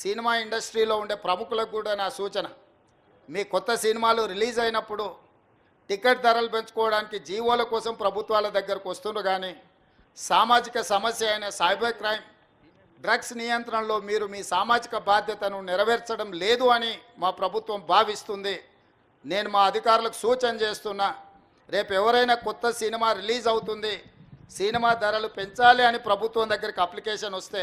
Cinema ఇండస్ట్రీలో ఉండే ప్రముఖులకు కూడా నా సూచన. మీ కొత్త సినిమాలు రిలీజ్ అయినప్పుడు టికెట్ ధరలు పెంచుకోవడానికి జీవోల కోసం ప్రభుత్వాల దగ్గరకు వస్తుండ్రు కానీ సామాజిక సమస్య అయిన సైబర్ క్రైమ్ డ్రగ్స్ నియంత్రణలో మీరు మీ సామాజిక బాధ్యతను నెరవేర్చడం లేదు అని మా ప్రభుత్వం భావిస్తుంది. నేను మా అధికారులకు సూచన చేస్తున్నా రేపు ఎవరైనా కొత్త సినిమా రిలీజ్ అవుతుంది సినిమా ధరలు పెంచాలి అని ప్రభుత్వం దగ్గరికి అప్లికేషన్ వస్తే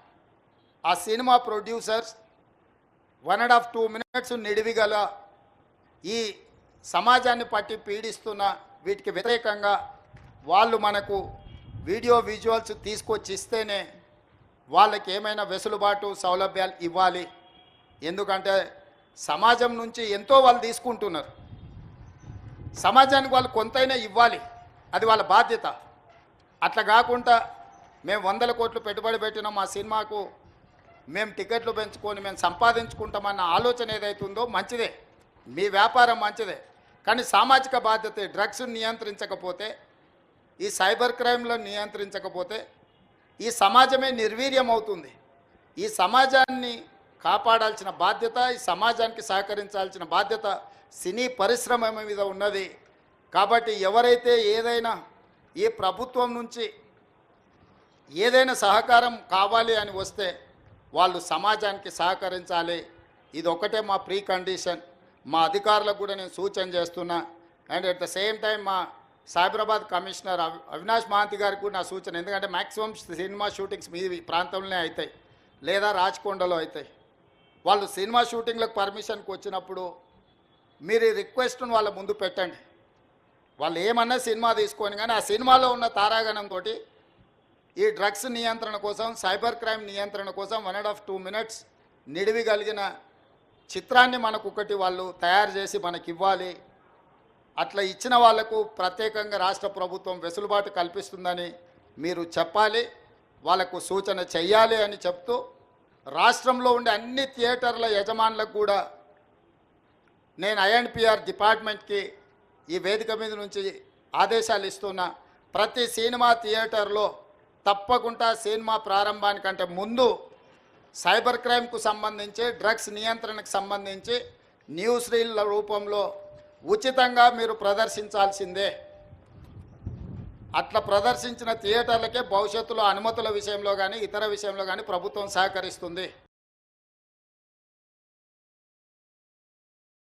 ఆ cinema producers one and half two minutes నిడివిగల ఈ సమాజాన్ని పట్టి పీడిస్తున్న వీటికి వ్యతిరేకంగా వాళ్ళు మనకు వీడియో విజువల్స్ తీసుకొచ్చి ఇస్తేనే వాళ్ళకి ఏమైనా వెసులుబాటు సౌలభ్యాలు ఇవ్వాలి. ఎందుకంటే సమాజం నుంచి ఎంతో వాళ్ళు తీసుకుంటున్నారు. సమాజానికి వాళ్ళు కొంతైనా ఇవ్వాలి. అది వాళ్ళ బాధ్యత. అట్లా కాకుండా మేము వందల కోట్లు పెట్టుబడి పెట్టినాం. మా సినిమాకు మేము టికెట్లు పెంచుకొని మేము సంపాదించుకుంటామన్న ఆలోచన ఏదైతుందో మంచిదే. మీ వ్యాపారం మంచిదే. కానీ సామాజిక బాధ్యత డ్రగ్స్ నియంత్రించకపోతే ఈ సైబర్ క్రైమ్లో నియంత్రించకపోతే ఈ సమాజమే నిర్వీర్యం అవుతుంది. ఈ సమాజాన్ని కాపాడాల్సిన బాధ్యత ఈ సమాజానికి సహకరించాల్సిన బాధ్యత సినీ పరిశ్రమ మీద ఉన్నది. కాబట్టి ఎవరైతే ఏదైనా ఈ ప్రభుత్వం నుంచి ఏదైనా సహకారం కావాలి అని వస్తే వాళ్ళు సమాజానికి సహకరించాలి. ఇది ఒకటే మా ప్రీ కండిషన్ మా అధికారులకు కూడా నేను సూచన చేస్తున్నా. And at the same time మా సైబరాబాద్ కమిషనర్ అవి అవినాష్ మహాంతి గారికి కూడా నా సూచన. ఎందుకంటే మ్యాక్సిమం సినిమా షూటింగ్స్ మీ ప్రాంతంలోనే అవుతాయి లేదా రాచకొండలో అవుతాయి వాళ్ళు సినిమా షూటింగ్లకు పర్మిషన్కి వచ్చినప్పుడు మీరు ఈ రిక్వెస్ట్ను వాళ్ళ ముందు పెట్టండి. వాళ్ళు ఏమన్నా సినిమా తీసుకొని కానీ ఆ సినిమాలో ఉన్న తారాగణంతో ఈ డ్రగ్స్ నియంత్రణ కోసం సైబర్ క్రైమ్ నియంత్రణ కోసం one and half two minutes నిడివి కలిగిన చిత్రాన్ని మనకు ఒకటి వాళ్ళు తయారు చేసి మనకి ఇవ్వాలి అట్లా ఇచ్చిన వాళ్ళకు ప్రత్యేకంగా రాష్ట్ర ప్రభుత్వం వెసులుబాటు కల్పిస్తుందని మీరు చెప్పాలి. వాళ్ళకు సూచన చెయ్యాలి అని చెప్తూ రాష్ట్రంలో ఉండే అన్ని థియేటర్ల యజమానులకు కూడా నేను ఐఎన్పిఆర్ డిపార్ట్మెంట్కి ఈ వేదిక మీద నుంచి ఆదేశాలు ఇస్తున్నా. ప్రతి సినిమా థియేటర్లో తప్పకుండా సినిమా ప్రారంభానికంటే ముందు సైబర్ క్రైమ్కు సంబంధించి డ్రగ్స్ నియంత్రణకు సంబంధించి న్యూస్ రీల్ల రూపంలో ఉచితంగా మీరు ప్రదర్శించాల్సిందే. అట్లా ప్రదర్శించిన థియేటర్లకే భవిష్యత్తులో అనుమతుల విషయంలో కానీ ఇతర విషయంలో కానీ ప్రభుత్వం సహకరిస్తుంది.